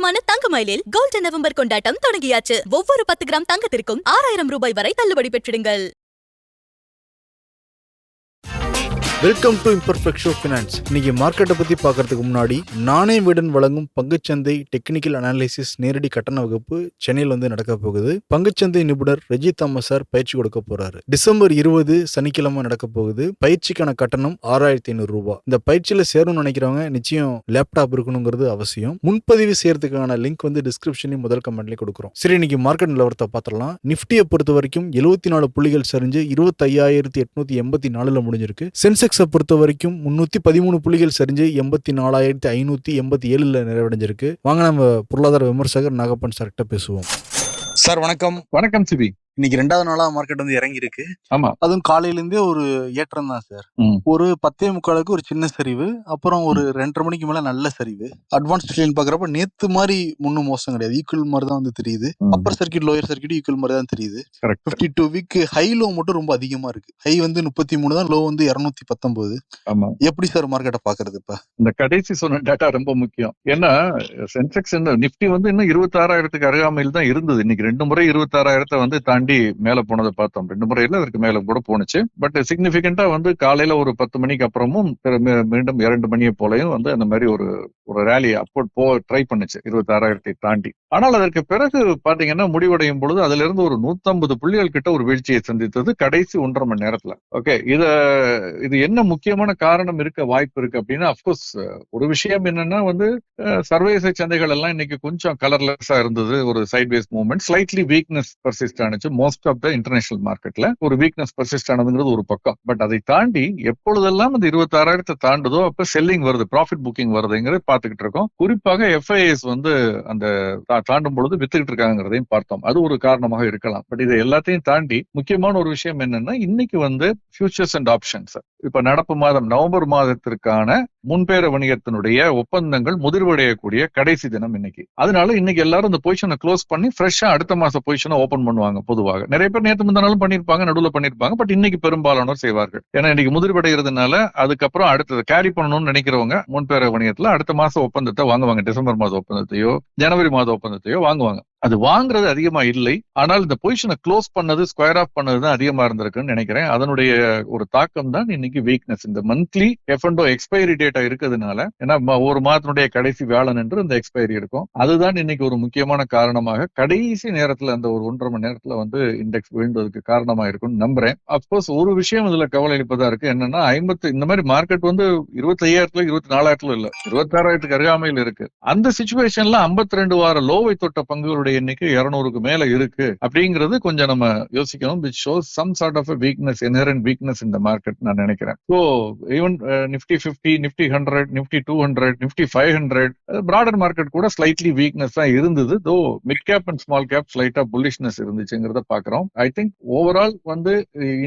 மனிதாபிமான தங்க மயிலில் golden November கொண்டாட்டம் தொடங்கியாச்சு. ஒவ்வொரு பத்து கிராம் தங்கத்திற்கும் ஆறாயிரம் ரூபாய் வரை தள்ளுபடி பெற்றிடுங்கள். Welcome to imperfect show finance இன்னைக்கு மார்க்கெட்டை பற்றி பார்க்கறதுக்கு முன்னாடி நாணய வீடன் வழங்கும் பங்குச்சந்தை டெக்னிக்கல் அனாலிசிஸ் நேரடி கட்டண வகுப்பு சென்னையில் வந்து நடக்க போகுது. பங்குச்சந்தை நிபுணர் ரஜித் தாமஸ் சார் பயிற்சி கொடுக்க போறாரு. டிசம்பர் இருபது சனிக்கிழமை நடக்க போகுது. பயிற்சிக்கான கட்டணம் ஆறாயிரத்தி ஐநூறு ரூபாய். இந்த பயிற்சியில் சேரணும்னு நினைக்கிறவங்க நிச்சயம் லேப்டாப் இருக்கணுங்கிறது அவசியம். முன்பதிவு செய்யறதுக்கான லிங்க் வந்து டிஸ்கிரிப்ஷன்லையும் முதல் கமெண்ட்லேயே கொடுக்குறோம். சரி இன்னைக்கு மார்க்கெட் நிலவரத்தை பார்த்துடலாம். நிஃப்டியை பொறுத்த வரைக்கும் எழுபத்தி நாலு புள்ளிகள் சரிஞ்சு இருபத்தையாயிரத்தி எட்நூத்தி எண்பத்தி நாலுல முடிஞ்சிருக்கு. சென்செக்ஸ் பொறுத்த வரைக்கும் முன்னூத்தி பதிமூணு புள்ளிகள் சரிஞ்சு எண்பத்தி நாலாயிரத்தி ஐநூத்தி எண்பத்தி ஏழுல நிறைவடைஞ்சிருக்கு. வாங்க நம்ம பொருளாதார விமர்சகர் நாகப்பன் சார்கிட்ட பேசுவோம். சார் வணக்கம். வணக்கம் சிபி. இன்னைக்கு ரெண்டாவது நாளா மார்க்கெட் வந்து இறங்கி இருக்கு ஆமா. அதுவும் காலையில இருந்தே ஒரு ஏற்றம் தான் சார். ஒரு பத்தே முக்காலுக்கு ஒரு சின்ன சரிவு அப்புறம் ஒரு ரெண்டரை மணிக்கு மேல நல்ல சரிவு. அட்வான்ஸ் ட்ரெயின் பாக்குறப்ப நேத்து மாதிரி முன்னும் மோசம் கிடையாது. ஈக்குவல் மாதிரி தான் வந்து தெரியுது. Upper circuit lower circuit equal மாதிரி தான் தெரியுது. Correct fifty two week high low மட்டும் ரொம்ப அதிகமா இருக்கு. ஹை வந்து முப்பத்தி மூணு தான் லோ வந்து இருநூத்தி பத்தொன்பது ஆமா. எப்படி சார் மார்க்கெட்டை பாக்குறது இப்ப? இந்த கடைசி சொன்ன டேட்டா ரொம்ப முக்கியம். ஏன்னா சென்செக்ஸ் நிப்டி வந்து இன்னும் இருபத்தி ஆறாயிரத்துக்கு அருகாமையில் தான் இருந்தது. இன்னைக்கு ரெண்டு முறை இருபத்தி ஆறாயிரத்தை வந்து தாண்டி தாண்டி மேல போனதை பார்த்தோம். ரெண்டு முறையில அதற்கு மேல கூட போனுச்சு பட் சிக்னிபிகண்டா வந்து காலையில ஒரு பத்து மணிக்கு அப்புறமும் திரு- மீண்டும் இரண்டு மணியை போலையும் வந்து அந்த மாதிரி ஒரு ஒரு ரேலி அப்போட் போ ட்ரை பண்ணுச்சு. இருபத்தி ஆறாயிரத்தை தாண்டி. ஆனால் அதற்கு பிறகு பாத்தீங்கன்னா முடிவடையும் பொழுது அதுல இருந்து ஒரு நூத்தம்பது புள்ளிகள் கிட்ட ஒரு வீழ்ச்சியை சந்தித்தது கடைசி ஒன்றரை மணி நேரத்துல. ஓகே இத இது என்ன முக்கியமான காரணம் இருக்க வாய்ப்பு இருக்கு அப்படின்னா அப்கோர்ஸ் ஒரு விஷயம் என்னன்னா வந்து சர்வதேச சந்தைகள் எல்லாம் இன்னைக்கு கொஞ்சம் கலர்லெஸ்ஸா இருந்தது. ஒரு sideways movement slightly weakness persist ஆனிச்சு. மோஸ்ட் ஆஃப் த இன்டர்நேஷனல் மார்க்கெட்ல ஒரு வீக்னஸ் பர்சிஸ்ட் ஆனதுங்கிறது ஒரு பக்கம். பட் அதை தாண்டி எப்பொழுதெல்லாம் அந்த இருபத்தாறாயிரத்தை தாண்டுதோ அப்ப செல்லிங் வருது ப்ராஃபிட் புக்கிங் வருதுங்கிறத பார்த்துக்கிட்டு இருக்கோம். குறிப்பாக எஃப்ஐஎஸ் வந்து அந்த தாண்டும் பொழுது வித்துக்கிட்டு இருக்காங்கிறதையும் பார்த்தோம். அது ஒரு காரணமாக இருக்கலாம். பட் இது எல்லாத்தையும் தாண்டி முக்கியமான ஒரு விஷயம் என்னன்னா இன்னைக்கு வந்து ஃபியூச்சர்ஸ் அண்ட் ஆப்ஷன்ஸ் இப்ப நடப்பு மாதம் நவம்பர் மாதத்திற்கான முன்பேர வணிகத்தினுடைய ஒப்பந்தங்கள் முதிர்வடையக்கூடிய கடைசி தினம் இன்னைக்கு. அதனால இன்னைக்கு எல்லாரும் இந்த பொசிஷனை க்ளோஸ் பண்ணி ஃப்ரெஷ்ஷா அடுத்த மாச பொசிஷனை ஓபன் பண்ணுவாங்க பொதுவாக. நிறைய பேர் நேற்று முந்தினாலும் பண்ணிருப்பாங்க நடுவில் பண்ணிருப்பாங்க பட் இன்னைக்கு பெரும்பாலானோர் செய்வார்கள். ஏன்னா இன்னைக்கு முதிர்வடைகிறதுனால அதுக்கப்புறம் அடுத்தது கேரி பண்ணணும்னு நினைக்கிறவங்க முன்பேர வணிகத்துல அடுத்த மாச ஒப்பந்தத்தை வாங்குவாங்க. டிசம்பர் மாத ஒப்பந்தத்தையோ ஜனவரி மாத ஒப்பந்தத்தையோ வாங்குவாங்க. அது வாங்குறது அதிகமா இல்லை. ஆனால் இந்த பொசிஷனை க்ளோஸ் பண்ணது ஸ்கொயர் ஆஃப் பண்ணது தான் அதிகமா இருந்திருக்குன்னு நினைக்கிறேன். அதனுடைய ஒரு தாக்கம் தான் இன்னைக்கு வீக்னஸ் இந்த monthly F and O expiry data இருக்கிறதுனால ஏன்னா ஒரு மாதத்தினுடைய கடைசி வேலை என்று இந்த எக்ஸ்பைரி இருக்கும் அதுதான் இன்னைக்கு ஒரு முக்கியமான காரணமாக கடைசி நேரத்துல அந்த ஒரு ஒன்றரை மணி நேரத்துல வந்து இண்டெக்ஸ் விழுந்ததுக்கு காரணமா இருக்கும்னு நம்புறேன். அப்கோர்ஸ் ஒரு விஷயம் இதுல கவலை அளிப்பதா இருக்கு. என்னன்னா ஐம்பத்து இந்த மாதிரி மார்க்கெட் வந்து இருபத்தி ஐயாயிரத்துல இருபத்தி நாலாயிரத்துல இல்ல. இருபத்தாறாயிரத்துக்கு அருகாமையில் இருக்கு. அந்த சுச்சுவேஷன்ல 52 ரெண்டு வார லோவை தொட்ட பங்குகளுடைய எண்ணிக்கை இருநூறுக்கு மேல இருக்கு. அப்படிங்கிறது கொஞ்சம் நம்ம யோசிக்கணும். Which shows some sort of weakness inherent weakness இந்த மார்க்கெட் நான் நினைக்கிறேன். So even Nifty fifty Nifty hundred Nifty two hundred Nifty five hundred broader market கூட ஸ்லைட்லி வீக்னஸ் தான் இருந்தது. Though mid cap and small cap ஸ்லைட்டா bullishness இருந்துச்சுங்கிறத பாக்குறோம். I think overall வந்து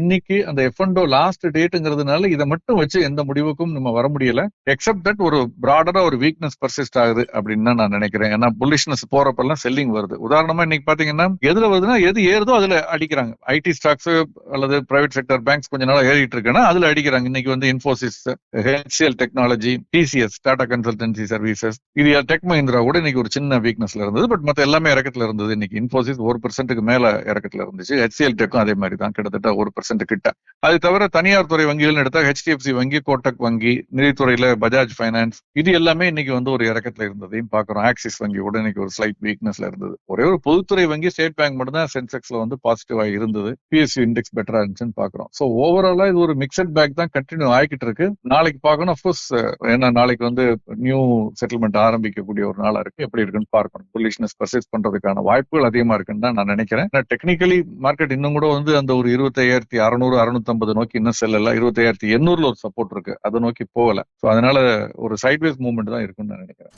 இன்னைக்கு அந்த எஃப் அண்டோ லாஸ்ட் டேட்டுங்கிறதுனால இதை மட்டும் வச்சு எந்த முடிவுக்கும் நம்ம வர முடியல. எக்ஸப்ட் தட் ஒரு பிராடரா ஒரு வீக்னஸ் பர்சிஸ்ட் ஆகுது அப்படின்னு நான் நினைக்கிறேன். ஏன்னா புல்லிஷ்னஸ் போறப்பெல்லாம் செல்லிங் வருது. உதாரணமா இன்னைக்கு பாத்தீங்கன்னா எதுல வருதுன்னா எது ஏறுதோ அதுல அடிக்கிறாங்க. ஐடி ஸ்டாக்ஸ் அல்லது பிரைவேட் செக்டர் பேங்க்ஸ் கொஞ்ச நாளா ஏறிட்டு இருக்குன்னா அதுல அடிக்கிறாங்க. இன்னைக்கு வந்து Infosys HCL technology TCS Tata consultancy services இது டெக் மஹிந்திரா கூட இன்னைக்கு ஒரு சின்ன வீக்னஸ்ல இருந்தது. பட் மத்த எல்லாமே இறக்கத்துல இருந்தது இன்னைக்கு. இன்ஃபோசிஸ் ஒரு பர்சன்ட்டுக்கு மேல இறக்கத்துல இருந்துச்சு. ஹெச்சிஎல் டெக்கும் அதே மாதிரி தான். கிட்டத்தட்ட ஒரு பெர்சென்ட் கிட்ட. அது தவிர தனியார் துறை வங்கிகள் எடுத்தா ஹெச்டிஎஃப்சி வங்கி கோட்டக் வங்கி நிதித்துறையில பஜாஜ் ஃபைனான்ஸ் இது எல்லாமே இன்னைக்கு வந்து ஒரு இறக்கத்துல இருந்ததையும் பாக்குறோம். ஆக்சிஸ் வங்கி கூட இன்னைக்கு ஒரு ஸ்லைட் வீக்னஸ்ல இருந்தது. ஒரே ஒரு பொதுத்துறை வங்கி ஸ்டேட் பேங்க் மட்டும் தான் சென்செக்ஸ்ல வந்து பாசிட்டிவா இருந்தது. பிஎஸ்சி இண்டெக்ஸ் பெட்டரா இருந்துச்சுன்னு பாக்குறோம். சோ ஓவராலா இது ஒரு மிக்சட் பேக் தான் கண்டினியூ ஆகிட்டு இருக்கு. நாளைக்கு பார்க்கணும். அஃப்கோர்ஸ் ஏன்னா நாளைக்கு வந்து நியூ செட்டில்மெண்ட் ஆரம்பிக்கக்கூடிய ஒரு நாளா இருக்கு. எப்படி இருக்குன்னு பார்க்கணும். புல்லிஷ்னஸ் பர்சேஸ் பண்றதுக்கான வாய்ப்புகள் அதிகமா இருக்குன்னு தான் நான் நினைக்கிறேன். டெக்னிக்கலி மார்க்கெட் இன்னும் கூட வந்து அந்த ஒரு இருபத்தையாயிரத்தி அறுநூறு அறுநூத்தம்பது நோக்கி இன்னும் செல்லல. இருபத்தையாயிரத்தி எண்ணூறுல ஒரு சப்போர்ட் இருக்கு. அதை நோக்கி போகல. சோ அதனால ஒரு சைட்வேஸ் மூவ்மெண்ட் தான் இருக்குன்னு நான் நினைக்கிறேன்.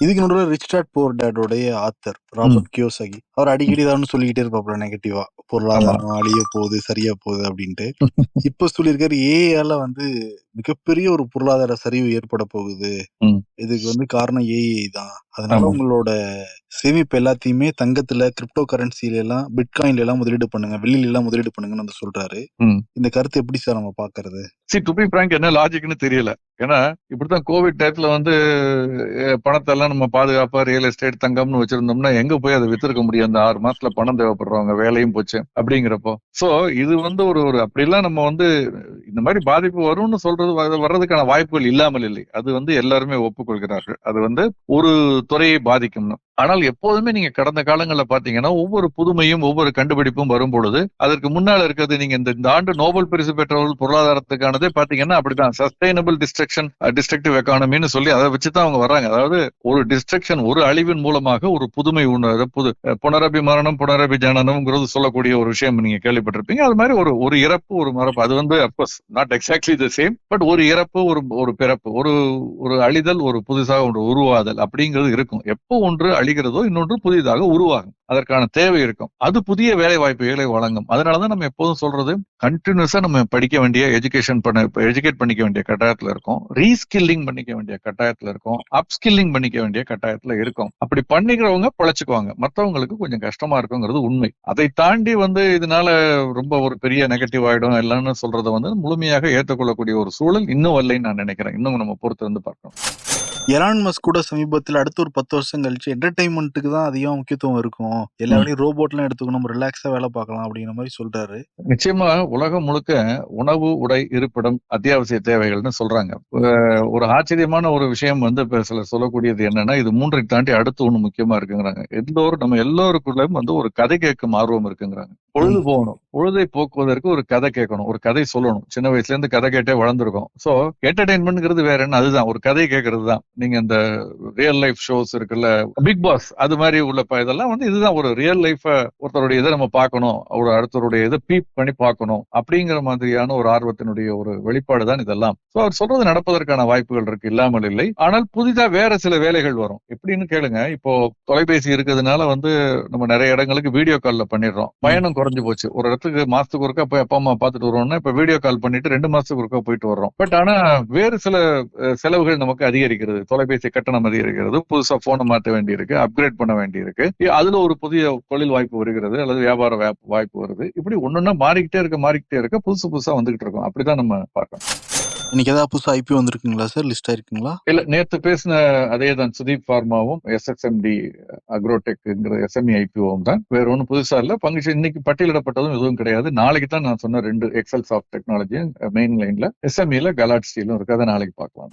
இதுக்கு நடுவில் ரிச் டாட் போர் டேடோடைய ஆத்தர் ராபர்ட் கியோசகி அவர் அடிக்கடி தான் சொல்லிக்கிட்டே இருப்பாப்ல நெகட்டிவா பொருளாதாரம் அழிய போகுது சரியா போகுது அப்படின்ட்டு. இப்ப சொல்லியிருக்காரு ஏஐல வந்து மிகப்பெரிய ஒரு பொருளாதார சரிவு ஏற்பட போகுது. இதுக்கு வந்து காரணம் ஏஐ தான். அதனால. உங்களோட சேமிப்பு எல்லாத்தையுமே தங்கத்துல கிரிப்டோ கரன்சில எல்லாம் பிட்காயின்ல எல்லாம் முதலீடு பண்ணுங்க. வெள்ளியில எல்லாம் முதலீடு பண்ணுங்கன்னு வந்து சொல்றாரு. இந்த கருத்து எப்படி சார் நம்ம பாக்குறது சி டு பி பிராங்க் என்ன லாஜிக்னு தெரியல. ஏன்னா இப்படித்தான் கோவிட் டயத்துல வந்து பணத்தை எல்லாம் நம்ம பாதுகாப்பா ரியல் எஸ்டேட் தங்கம்னு வச்சிருந்தோம்னா எங்க போய் அதை வித்திருக்க முடியும்? அந்த ஆறு மாசத்துல பணம் தேவைப்படுறவங்க வேலையும் போச்சு. அப்படிங்கிறப்போ. சோ இது வந்து ஒரு ஒரு அப்படிலாம் நம்ம வந்து இந்த மாதிரி பாதிப்பு வரும்னு சொல்றது வர்றதுக்கான வாய்ப்புகள் இல்லாமல் இல்லை. அது வந்து எல்லாருமே ஒப்புக்கொள்கிறார்கள். அது வந்து ஒரு துறையை பாதிக்கும்னு. ஆனால் எப்போதுமே நீங்க கடந்த காலங்களில் பாத்தீங்கன்னா ஒவ்வொரு புதுமையும் ஒவ்வொரு கண்டுபிடிப்பும் வரும் பொழுது அதற்கு முன்னால இருக்கிறது நீங்க இந்த இந்த ஆண்டு நோபல் பரிசு பெற்றவர்கள் பொருளாதாரத்துக்கானதே பாத்தீங்கன்னா அப்படிதான். சஸ்டைனபிள் டிஸ்ட்ரக்ஷன் டிஸ்ட்ரக்டிவ் எக்கானமின்னு சொல்லி அதை வச்சுதான் அவங்க வர்றாங்க. அதாவது ஒரு டிஸ்ட்ரக்ஷன் ஒரு அழிவின் மூலமாக ஒரு புதுமை உணர புது புனரபி மரணம் புனரபி ஜனனம்ங்கிறது சொல்லக்கூடிய ஒரு விஷயம் நீங்க கேள்விப்பட்டிருப்பீங்க. அது மாதிரி ஒரு ஒரு இறப்பு ஒரு மரப்பு அது வந்து of course not exactly the same but ஒரு இறப்பு ஒரு ஒரு பிறப்பு ஒரு ஒரு அழிதல் ஒரு புதுசாக ஒன்று உருவாதல் அப்படிங்கிறது இருக்கும். எப்போ ஒன்று வருகிறதோ இன்னொன்று புதிதாக உருவாகும். அதற்கான தேவை இருக்கும். அது புதிய வேலை வாய்ப்புகளை வழங்கும். அதனாலதான் நம்ம எப்போதும் சொல்றது கண்டினியூஸா நம்ம படிக்க வேண்டிய எஜுகேஷன் பண்ண எஜுகேட் பண்ணிக்க வேண்டிய கட்டாயத்துல இருக்கும். ரீஸ்கில்லிங் பண்ணிக்க வேண்டிய கட்டாயத்துல இருக்கும். அப்ஸ்கில்லிங் பண்ணிக்க வேண்டிய கட்டாயத்துல இருக்கும். அப்படி பண்ணிக்கிறவங்க பழச்சுக்குவாங்க. மத்தவங்களுக்கு கொஞ்சம் கஷ்டமா இருக்குங்கிறது உண்மை. அதை தாண்டி வந்து இதனால ரொம்ப ஒரு பெரிய நெகட்டிவ் ஆயிடும். எல்லாம்னு சொல்றதை வந்து முழுமையாக ஏற்றுக்கொள்ளக்கூடிய ஒரு சூழல் இன்னும் வரலைன்னு நான் நினைக்கிறேன். இன்னும் நம்ம பொறுத்து வந்து பார்க்கணும். எலான் மஸ்க் கூட சமீபத்துல அடுத்த ஒரு பத்து வருஷம் கழிச்சு என்டர்டைன்மெண்ட்டுக்கு தான் அதிகம் முக்கியத்துவம் இருக்கும். எல்லா. வேலையும் ரோபோட்லாம் எடுத்துக்கணும். ரிலாக்ஸா வேலை பார்க்கலாம் அப்படிங்கிற மாதிரி சொல்றாரு. நிச்சயமா உலகம் முழுக்க உணவு உடை இருப்பிடம் அத்தியாவசிய தேவைகள்னு சொல்றாங்க. ஒரு ஆச்சரியமான ஒரு விஷயம் வந்து இப்ப சிலர் சொல்லக்கூடியது என்னன்னா இது மூன்றை தாண்டி அடுத்து ஒண்ணு முக்கியமா இருக்குங்கிறாங்க. எல்லோரும் நம்ம எல்லோருக்குள்ளயும் வந்து ஒரு கதை கேட்கும் ஆர்வம் இருக்குங்கிறாங்க. பொழுது போகணும். பொழுதை போக்குவதற்கு ஒரு கதை கேட்கணும். ஒரு கதை சொல்லணும். சின்ன வயசுல இருந்து கதை கேட்டே வளர்ந்துருக்கோம். சோ என்டர்டைன்மெண்ட்ங்கிறது வேற என்ன? அதுதான். ஒரு கதை கேட்கறது தான். நீங்க இந்த ரியல் லைஃப் ஷோஸ் இருக்குல்ல பிக் பாஸ் அது மாதிரி உள்ள இதெல்லாம் வந்து இதுதான். ஒரு ரியல் லைஃப ஒருத்தருடைய இதை நம்ம பார்க்கணும். ஒரு அடுத்தருடைய இதை பீப் பண்ணி பார்க்கணும். அப்படிங்கிற மாதிரியான ஒரு ஆர்வத்தினுடைய ஒரு வெளிப்பாடு தான் இதெல்லாம். சோ அவர் சொல்றது நடப்பதற்கான வாய்ப்புகள் இருக்கு. இல்லாமல் இல்லை. ஆனால் புதிதா வேற சில வேலைகள் வரும். எப்படின்னு கேளுங்க. இப்போ தொலைபேசி இருக்கிறதுனால வந்து நம்ம நிறைய இடங்களுக்கு வீடியோ கால்ல பண்ணிடுறோம். பயணம் குறைஞ்சு போச்சு. ஒரு இடத்துக்கு மாசத்துக்கு ஒருக்கா போய் அப்பா அம்மா பார்த்துட்டு வருவோம்னா இப்ப வீடியோ கால் பண்ணிட்டு ரெண்டு மாசத்துக்கு ஒருக்கா போயிட்டு வர்றோம். பட் ஆனா வேறு சில செலவுகள் நமக்கு அதிகரிக்கிறது. தொலைபேசி கட்டணம் அதிகரிக்கிறது. புதுசா போனை மாற்ற வேண்டியிருக்கு. அப்கிரேட் பண்ண வேண்டியிருக்கு. அதுல ஒரு புதிய தொழில் வாய்ப்பு வருகிறது. அல்லது வியாபார வாய்ப்பு- வாய்ப்பு வருது. இப்படி ஒன்னொன்னா மாறிக்கிட்டே இருக்க மாறிக்கிட்டே இருக்க புதுசு புதுசா வந்துகிட்டு இருக்கோம். அப்படிதான் நம்ம பார்க்கணும். இன்னைக்கு ஏதாவது புதுசா ஐபிஓ வந்திருக்குங்களா சார் லிஸ்ட் ஆயிருக்குங்களா? இல்ல நேத்து பேசின அதே தான் சுதீப் ஃபார்மாவும் எஸ்எஸ்எம்டி அக்ரோடெக்ங்கிற எஸ்எம்இ ஐபிஓவும் தான். வேற ஒன்றும் புதுசா இல்ல. பங்கு இன்னைக்கு பட்டியலிடப்பட்டதும் எதுவும் கிடையாது. நாளைக்கு தான் நான் சொன்ன ரெண்டு எக்ஸல் சாஃப்ட் டெக்னாலஜியும் மெயின் லைன்ல எஸ்எம்இல கலாட் ஸ்டீலும் இருக்கு. அதை நாளைக்கு பார்க்கலாம்.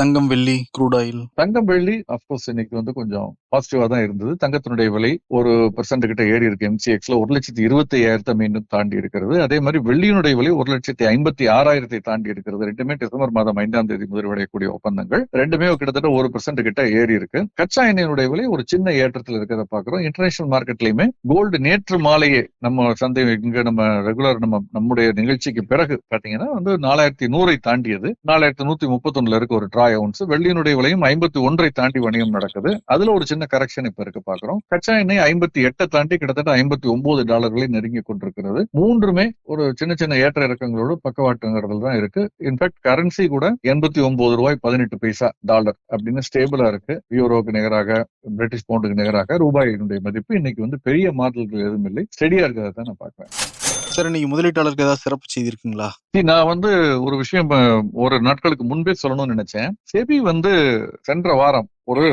தங்கம் வெள்ளி குரூட் ஆயில் தங்கம் வெள்ளி அப்கோர்ஸ் இன்னைக்கு வந்து கொஞ்சம் பாசிட்டிவா தான் இருந்தது. தங்கத்தினுடைய விலை ஒரு பெர்சென்ட் கிட்ட ஏறி இருக்கு. எம்சிஎக்ஸ்ல ஒரு லட்சத்தி இருபத்தி ஐயாயிரத்தை மீண்டும் தாண்டி இருக்கிறது. அதே மாதிரி வெள்ளியினுடைய விலை ஒரு லட்சத்தி ஐம்பத்தி ஆறாயிரத்தை தாண்டி இருக்கிறது. ரெண்டுமே டிசம்பர் மாதம் ஐந்தாம் தேதி முதல் விடையக்கூடிய ஒப்பந்தங்கள். ரெண்டுமே கிட்டத்தட்ட ஒரு பெர்சென்ட் கிட்ட ஏறி இருக்கு. கச்சா எண்ணெயினுடைய விலை ஒரு சின்ன ஏற்றத்தில் இருக்கிறத பாக்குறோம் இன்டர்நேஷனல் மார்க்கெட்லயுமே கோல்டு நேற்று மாலையே நம்ம சந்தை இங்க நம்ம ரெகுலர் நம்ம நம்முடைய நிகழ்ச்சிக்கு பிறகு பாத்தீங்கன்னா வந்து நாலாயிரத்தி நூறை தாண்டியது. நாலாயிரத்தி நூத்தி முப்பத்தொன்னுல இருக்க ஒரு ட்ராய் அவுன்ஸ் வெள்ளியினுடைய விலையும் ஐம்பத்தி ஒன்றை தாண்டி வணிகம் நடக்குது. அதுல ஒரு சின்ன கரெக்ஷன் இப்ப இருக்கு பாக்குறோம் கச்சா எண்ணெய் ஐம்பத்தி எட்டை தாண்டி கிட்டத்தட்ட ஐம்பத்தி ஒன்பது டாலர்களை நெருங்கி கொண்டிருக்கிறது. மூன்றுமே ஒரு சின்ன சின்ன ஏற்ற இறக்கங்களோடு பக்கவாட்டுங்கிறதுல தான் இருக்கு. இன்ஃபேக்ட் கரன்சி கூட எண்பத்தி ஒன்பது ரூபாய் பதினெட்டு பைசா டாலர் அப்படின்னு ஸ்டேபிளா இருக்கு. யூரோக்கு நிகராக பிரிட்டிஷ் பவுண்டுக்கு நிகராக ரூபாயினுடைய மதிப்பு இன்னைக்கு வந்து பெரிய மாற்றங்கள் எதுவும் இல்லை. ஸ்டெடியா இருக்கிறத தான் நான் பாக்குறேன் சார் இன்னைக்கு முதலீட்டாளருக்கு ஏதாவது சிறப்பு செய்தி இருக்குங்களா நான் வந்து ஒரு விஷயம் ஒரு நாட்களுக்கு முன்பே சொல்லணும்னு நினைச்சேன். செபி வந்து சென்ற வாரம் ஒரு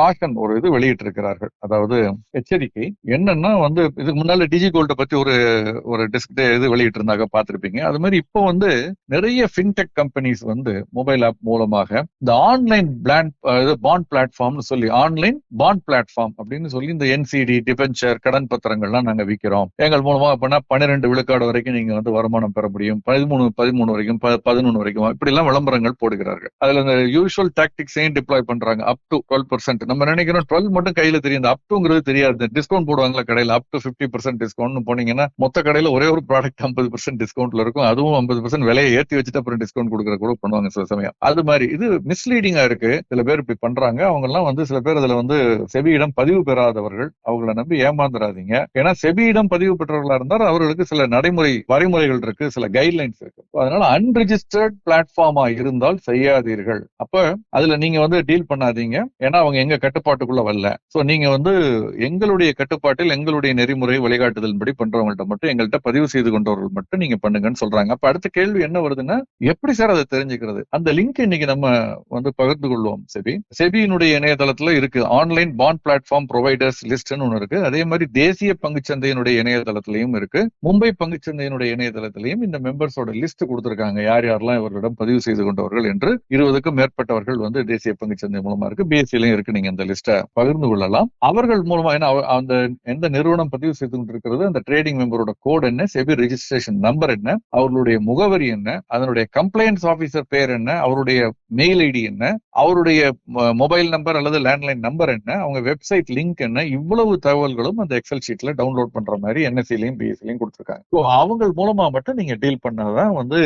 காஷன் ஒரு இது வெளியிட்டிருக்கிறார்கள். அதாவது எச்சரிக்கை. என்னன்னா வந்து இதுக்கு முன்னால டிஜி கோல்ட பத்தி ஒரு ஒரு டிஸ்க் இது வெளியிட்டு இருந்தாங்க பார்த்துருப்பீங்க. அது மாதிரி இப்போ வந்து நிறைய ஃபின்டெக் கம்பெனிஸ் வந்து மொபைல் ஆப் மூலமாக இந்த ஆன்லைன் பிளான் பாண்ட் பிளாட்ஃபார்ம்னு சொல்லி ஆன்லைன் பாண்ட் பிளாட்ஃபார்ம் அப்படின்னு சொல்லி இந்த என்சிடி டிபென்ச்சர் கடன் பத்திரங்கள்லாம் நாங்க விற்கிறோம் எங்கள் மூலமா அப்படின்னா பன்னிரெண்டு விழுக்காடு வரைக்கும் நீங்க வந்து வருமானம் பெற முடியும். பதிமூணு பதிமூணு வரைக்கும் பதினொன்று வரைக்கும் இப்படி எல்லாம் விளம்பரங்கள் போடுகிறார்கள். அதுல இந்த யூஷுவல் டாக்டிக்ஸையும் டிப்ளாய் பண்றாங்க? அப் டு டுவெல் பர்சன்ட் நம்ம நினைக்கிறோம் டுவெல் மட்டும் கையில தெரியும் அப் டுங்கிறது தெரியாது. டிஸ்கவுண்ட் போடுவாங்களா கடையில. Up to fifty percent discount போனீங்கன்னா மொத்த கடையில ஒரே ஒரு ப்ராடக்ட் ஐம்பது பர்சன்ட் டிஸ்கவுண்ட்ல இருக்கும். அதுவும் ஐம்பது பர்சன்ட் விலையை ஏத்தி வச்சுட்டு அப்புறம் டிஸ்கவுண்ட் கொடுக்குற கூட பண்ணுவாங்க சில சமயம். அது மாதிரி இது மிஸ்லீடிங்கா இருக்கு. சில பேர் இப்படி பண்றாங்க. அவங்க எல்லாம் வந்து சில பேர் அதுல வந்து செபியிடம் பதிவு பெறாதவர்கள். அவங்கள நம்பி ஏமாந்துடாதீங்க ஏன்னா செபியிடம் பதிவு பெற்றவர்களா இருந்தால் அவர்களுக்கு சில நடைமுறை வரைமுறைகள் இருக்கு. சில கைட்லைன்ஸ் இருக்கு. அதனால அன்ரிஜிஸ்டர்ட் பிளாட்ஃபார்மா இருந்தால் செய்யாதீர்கள். அப்ப அதுல நீங்க வந்து டீல் பண்ணாதீங்க. ஏன்னா அவங்க எங்க கட்டுப்பாட்டுக்குள்ள வரல. சோ நீங்க வந்து எங்களுடைய கட்டுப்பாட்டில் எங்களுடைய நெறிமுறை வழிகாட்டுதலின்படி பண்றவங்கள்ட்ட மட்டும் எங்கள்கிட்ட பதிவு செய்து கொண்டவர்கள் மட்டும் நீங்க பண்ணுங்கன்னு சொல்றாங்க. அப்ப அடுத்த கேள்வி என்ன வருதுன்னா எப்படி சார் அதை தெரிஞ்சுக்கிறது? அந்த லிங்க் இன்னைக்கு நம்ம வந்து பகிர்ந்து கொள்வோம் செபி. செபியினுடைய இணையதளத்துல இருக்கு. ஆன்லைன் பாண்ட் பிளாட்ஃபார்ம் ப்ரொவைடர்ஸ் லிஸ்ட்னு ஒன்று இருக்கு. அதே மாதிரி தேசிய பங்குச்சந்தையினுடைய இணையதளத்திலையும் இருக்கு. மும்பை பங்குச்சந்தையினுடைய இணையதளத்திலையும் இந்த மெம்பர்ஸோட லிஸ்ட் கொடுத்திருக்காங்க. யார் யாரெல்லாம் இவர்களிடம் பதிவு செய்து கொண்டவர்கள் என்று இருபதுக்கும் மேற்பட்டவர்கள் வந்து தேசிய பங்குச்சந்தை மூலமா இருக்கு. தொலைபேசியிலையும் இருக்கு நீங்க இந்த லிஸ்ட்டை பகிர்ந்து கொள்ளலாம். அவர்கள் மூலமா ஏன்னா அந்த எந்த நிறுவனம் பதிவு செய்து கொண்டிருக்கிறது அந்த ட்ரேடிங் மெம்பரோட கோட் என்ன செபி ரெஜிஸ்ட்ரேஷன் நம்பர் என்ன அவர்களுடைய முகவரி என்ன அதனுடைய கம்ப்ளைண்ட்ஸ் ஆபீசர் பேர் என்ன அவருடைய மெயில் ஐடி என்ன அவருடைய மொபைல் நம்பர் அல்லது லேண்ட்லைன் நம்பர் என்ன அவங்க வெப்சைட் லிங்க் என்ன இவ்வளவு தகவல்களும் அந்த எக்ஸல் ஷீட்ல டவுன்லோட் பண்ற மாதிரி என்எஸ்சிலையும் பிஎஸ்சிலையும் கொடுத்துருக்காங்க. ஸோ அவங்க மூலமா மட்டும் நீங்க டீல் பண்ணாதான் வந்து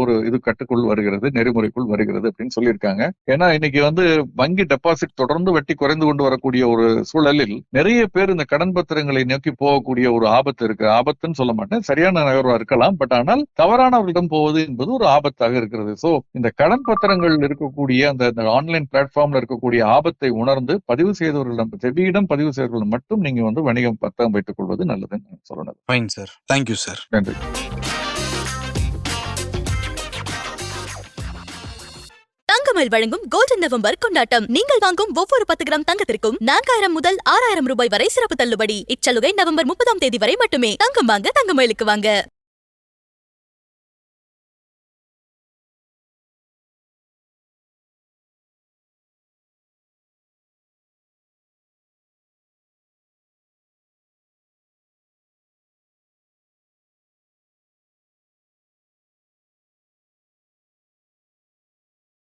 ஒரு இது கட்டுக்குள் வருகிறது நெறிமுறைக்குள் வருகிறது அப்படின்னு சொல்லியிருக்காங்க. ஏன்னா இன்னைக்கு வந்து வங்கி டெபாசிட் தொடர்ந்து வட்டி குறைந்து கொண்டு வரக்கூடிய ஒரு சூழலில் நிறைய பேர் இந்த கடன் பத்திரங்களை நோக்கி போகக்கூடிய ஒரு ஆபத்து இருக்கு. ஆபத்துன்னு சொல்ல மாட்டேன். சரியான நகர்வா இருக்கலாம். பட் ஆனால் தவறானவர்களிடம் போவது என்பது ஒரு ஆபத்தாக இருக்கிறது. சோ இந்த கடன் பத்திரங்கள் இருக்கக்கூடிய அந்த ஆன்லைன் பிளாட்ஃபார்ம்ல இருக்கக்கூடிய ஆபத்தை உணர்ந்து பதிவு செய்தவர்களிடம் செவியிடம் பதிவு செய்தவர்கள் மட்டும் நீங்க வந்து வணிகம் பத்திரம் வைத்துக் கொள்வது நல்லதுன்னு சொல்லணும் ஃபைன் சார் தேங்க்யூ சார் நன்றி. தங்கமயில் வழங்கும் கோல்டன் நவம்பர் கொண்டாட்டம். நீங்கள் வாங்கும் ஒவ்வொரு பத்து கிராம் தங்கத்திற்கும் நான்காயிரம் முதல் ஆறாயிரம் ரூபாய் வரை சிறப்பு தள்ளுபடி. இச்சலுகை நவம்பர் முப்பதாம் தேதி வரை மட்டுமே. தங்கம் வாங்க தங்கமயிலுக்கு வாங்க.